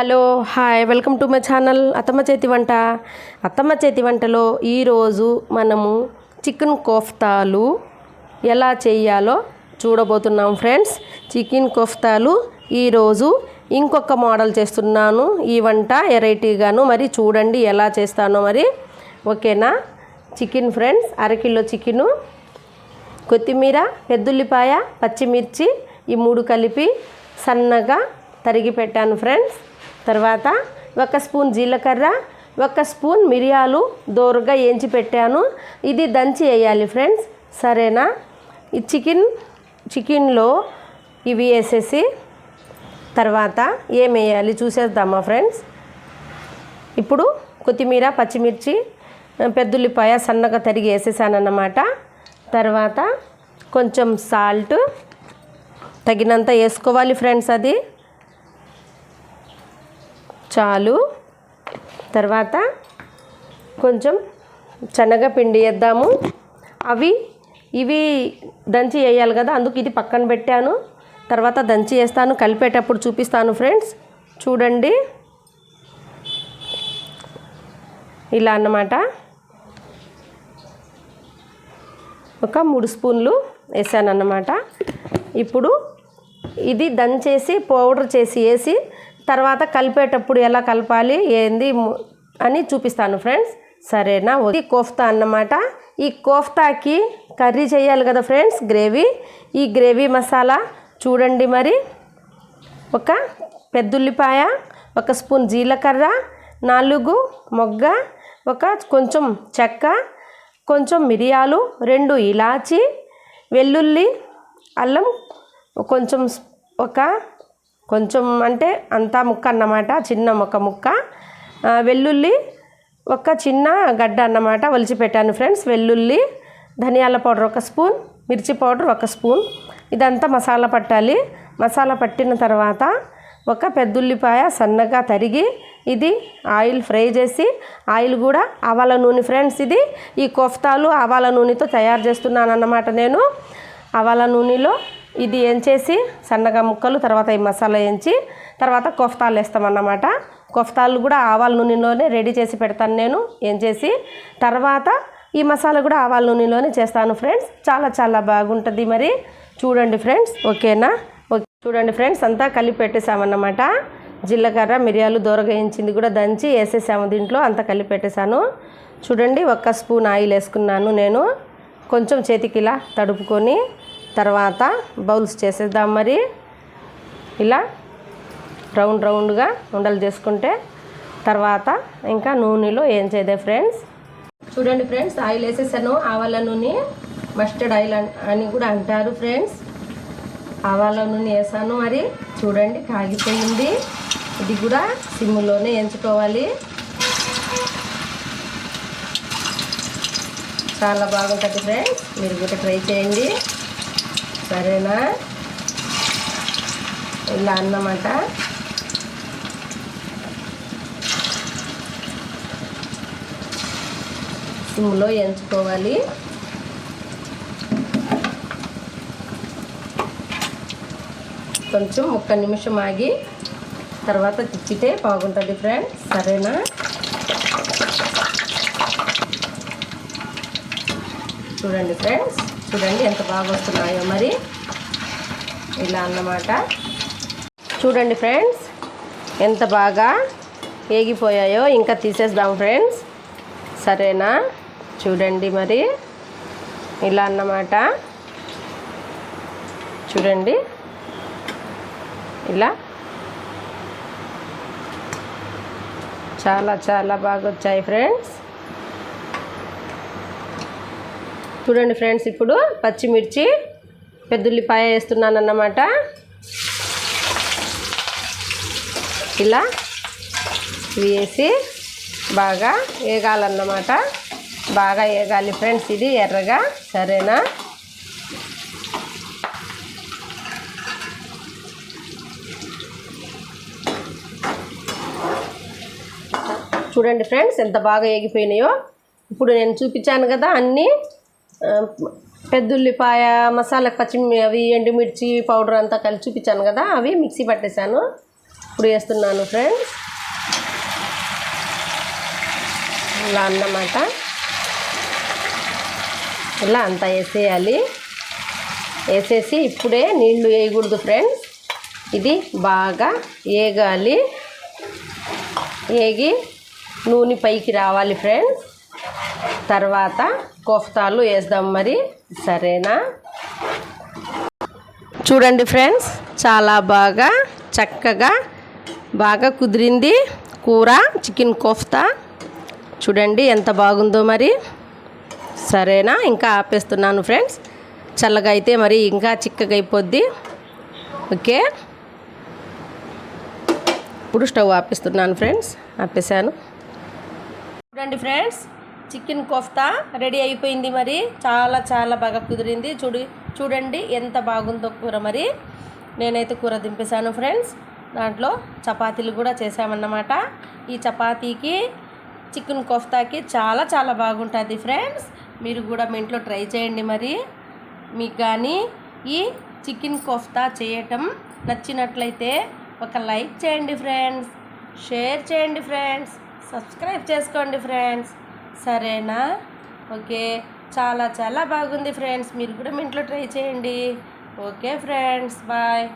Hello hi welcome to my channel అత్తమ్మ చేతి వంట. అత్తమ్మ చేతి వంటలో ఈరోజు మనము చికెన్ కోఫ్తాలు ఎలా చేయాలో చూడబోతున్నాం ఫ్రెండ్స్. చికెన్ కోఫ్తాలు ఈరోజు ఇంకొక మోడల్ చేస్తున్నాను. ఈ వంట వెరైటీగాను మరి చూడండి ఎలా చేస్తానో మరి. ఓకేనా? చికెన్ ఫ్రెండ్స్ అరకిలో చికెను కొత్తిమీర పెద్దుల్లిపాయ పచ్చిమిర్చి ఈ మూడు కలిపి సన్నగా తరిగి పెట్టాను ఫ్రెండ్స్. తర్వాత ఒక స్పూన్ జీలకర్ర ఒక స్పూన్ మిరియాలు దోరగా ఏంచి పెట్టాను. ఇది దంచి వేయాలి ఫ్రెండ్స్. సరేనా? ఈ చికెన్ చికెన్లో ఇవి వేసేసి తర్వాత ఏం వేయాలి చూసేద్దామా ఫ్రెండ్స్? ఇప్పుడు కొత్తిమీర పచ్చిమిర్చి పెద్దుల్లిపాయ సన్నగా తరిగి వేసేసానన్నమాట. తర్వాత కొంచెం సాల్ట్ తగినంత వేసుకోవాలి ఫ్రెండ్స్ అది. చాలు. తర్వాత కొంచెం శనగపిండి వేద్దాము. అవి ఇవి దంచి వేయాలి కదా అందుకు ఇది పక్కన పెట్టాను. తర్వాత దంచి వేస్తాను కలిపేటప్పుడు చూపిస్తాను ఫ్రెండ్స్. చూడండి. ఇలా అన్నమాట. ఒక మూడు స్పూన్లు వేసాను అన్నమాట ఇప్పుడు ఇది దంచేసి పౌడర్ చేసి వేసి తర్వాత కలిపేటప్పుడు ఎలా కలపాలి ఏంది అని చూపిస్తాను ఫ్రెండ్స్. సరేనా? ఇది కోఫ్తా అన్నమాట. ఈ కోఫ్తాకి కర్రీ చేయాలి కదా ఫ్రెండ్స్ గ్రేవీ. ఈ గ్రేవీ మసాలా చూడండి మరి. ఒక పెద్దుల్లిపాయ ఒక స్పూన్ జీలకర్ర నాలుగు మొగ్గ ఒక కొంచెం చెక్క కొంచెం మిరియాలు రెండు ఇలాచి వెల్లుల్లి అల్లం కొంచెం ఒక కొంచెం అంటే అంతా ముక్క అన్నమాట చిన్న మొక్క. ముక్క వెల్లుల్లి ఒక చిన్న గడ్డ అన్నమాట ఒలిచి పెట్టాను ఫ్రెండ్స్. వెల్లుల్లి ధనియాల పౌడర్ ఒక స్పూన్ మిర్చి పౌడర్ ఒక స్పూన్. ఇదంతా మసాలా పట్టాలి. మసాలా పట్టిన తర్వాత ఒక పెద్దుల్లిపాయ సన్నగా తరిగి ఇది ఆయిల్ ఫ్రై చేసి ఆయిల్ కూడా ఆవాల నూనె ఫ్రెండ్స్ ఇది. ఈ కోఫ్తాలు ఆవాల నూనెతో తయారు చేస్తున్నాను అన్నమాట నేను. ఆవాల నూనెలో ఇది ఎంచేసి సన్నగా ముక్కలు తర్వాత ఈ మసాలా ఎంచి తర్వాత కొఫ్తాలు వేస్తామన్నమాట. కొఫ్తాలు కూడా ఆవాల నూనెలోనే రెడీ చేసి పెడతాను నేను ఏంచేసి తర్వాత ఈ మసాలా కూడా ఆవాల నూనెలోనే చేస్తాను ఫ్రెండ్స్. చాలా చాలా బాగుంటుంది మరి. చూడండి ఫ్రెండ్స్ ఓకేనా? ఓకే చూడండి ఫ్రెండ్స్ అంతా కలిపి పెట్టేసామన్నమాట జీలకర్ర మిరియాలు దూరగాయించింది కూడా దంచి వేసేసాము దీంట్లో అంతా కలిపి పెట్టేశాను. చూడండి ఒక్క స్పూన్ ఆయిల్ వేసుకున్నాను నేను. కొంచెం చేతికి ఇలా తడుపుకొని తర్వాత బౌల్స్ చేసేద్దాం మరి. ఇలా రౌండ్ రౌండ్గా ఉండలు చేసుకుంటే తర్వాత ఇంకా నూనెలో ఏం చేయదే ఫ్రెండ్స్? చూడండి ఫ్రెండ్స్ ఆయిల్ వేసేసాను. ఆవాల నూనె మస్టర్డ్ ఆయిల్ అని కూడా అంటారు ఫ్రెండ్స్. ఆవాల నూనె వేసాను మరి. చూడండి కాగిపోయింది. ఇది కూడా సిమ్లోనే ఎంచుకోవాలి చాలా బాగుంటుంది ఫ్రెండ్స్. మీరు కూడా ట్రై చేయండి. సరేనా? ఇలా అన్నమాట. సిమ్లో ఎంచుకోవాలి. కొంచెం ఒక్క నిమిషం ఆగి తర్వాత తిప్పితే బాగుంటుంది ఫ్రెండ్స్ సరేనా? చూడండి ఫ్రెండ్స్ చూడండి ఎంత బాగా వస్తున్నాయో మరి. ఇలా అన్నమాట. చూడండి ఫ్రెండ్స్ ఎంత బాగా ఏగిపోయాయో ఇంకా తీసేద్దాం ఫ్రెండ్స్. సరేనా? చూడండి మరి. ఇలా అన్నమాట. చూడండి. ఇలా. చాలా చాలా బాగా వచ్చాయి ఫ్రెండ్స్. చూడండి ఫ్రెండ్స్ ఇప్పుడు పచ్చిమిర్చి పెద్దుల్లిపాయ వేస్తున్నాను అన్నమాట ఇలా వేసి బాగా వేగాలన్నమాట. బాగా వేగాలి ఫ్రెండ్స్ ఇది ఎర్రగా సరేనా? చూడండి ఫ్రెండ్స్ ఎంత బాగా వేగిపోయినాయో. ఇప్పుడు నేను చూపించాను కదా అన్నీ. పెద్దుల్లిపాయ మసాలా పచ్చి అవి ఎండుమిర్చి పౌడర్ అంతా కలిసి చూపించాను కదా అవి మిక్సీ పట్టేశాను. ఇప్పుడు వేస్తున్నాను ఫ్రెండ్స్. ఇలా అన్నమాట. ఇలా అంతా వేసేయాలి. వేసేసి ఇప్పుడే నీళ్ళు వేయకూడదు ఫ్రెండ్స్. ఇది బాగా ఏగాలి ఏగి నూనె పైకి రావాలి ఫ్రెండ్స్. తర్వాత కోఫ్తాలు వేద్దాం మరి. సరేనా? చూడండి ఫ్రెండ్స్ చాలా బాగా చక్కగా బాగా కుదిరింది కూర చికెన్ కోఫ్తా. చూడండి ఎంత బాగుందో మరి. సరేనా? ఇంకా ఆపేస్తున్నాను ఫ్రెండ్స్. చల్లగా అయితే మరి ఇంకా చిక్కగా అయిపోద్ది. ఓకే? ఇప్పుడు స్టవ్ ఆపేస్తున్నాను ఫ్రెండ్స్. ఆపేసాను చూడండి ఫ్రెండ్స్ చికెన్ కోఫ్తా రెడీ అయిపోయింది మరి. చాలా చాలా బాగా కుదిరింది. చూడు చూడండి ఎంత బాగుందో కూర మరి. నేనైతే కూర దింపేశాను ఫ్రెండ్స్. దాంట్లో చపాతీలు కూడా చేసామన్నమాట ఈ చపాతీకి చికెన్ కోఫ్తాకి చాలా చాలా బాగుంటుంది ఫ్రెండ్స్. మీరు కూడా మీ ఇంట్లో ట్రై చేయండి మరి. మీకు కానీ ఈ చికెన్ కోఫ్తా చేయటం నచ్చినట్లయితే ఒక లైక్ చేయండి ఫ్రెండ్స్. షేర్ చేయండి ఫ్రెండ్స్. సబ్స్క్రైబ్ చేసుకోండి ఫ్రెండ్స్. సరేనా? ఓకే. చాలా చాలా బాగుంది ఫ్రెండ్స్. మీరు కూడా మీ ఇంట్లో ట్రై చేయండి. Okay friends. బాయ్.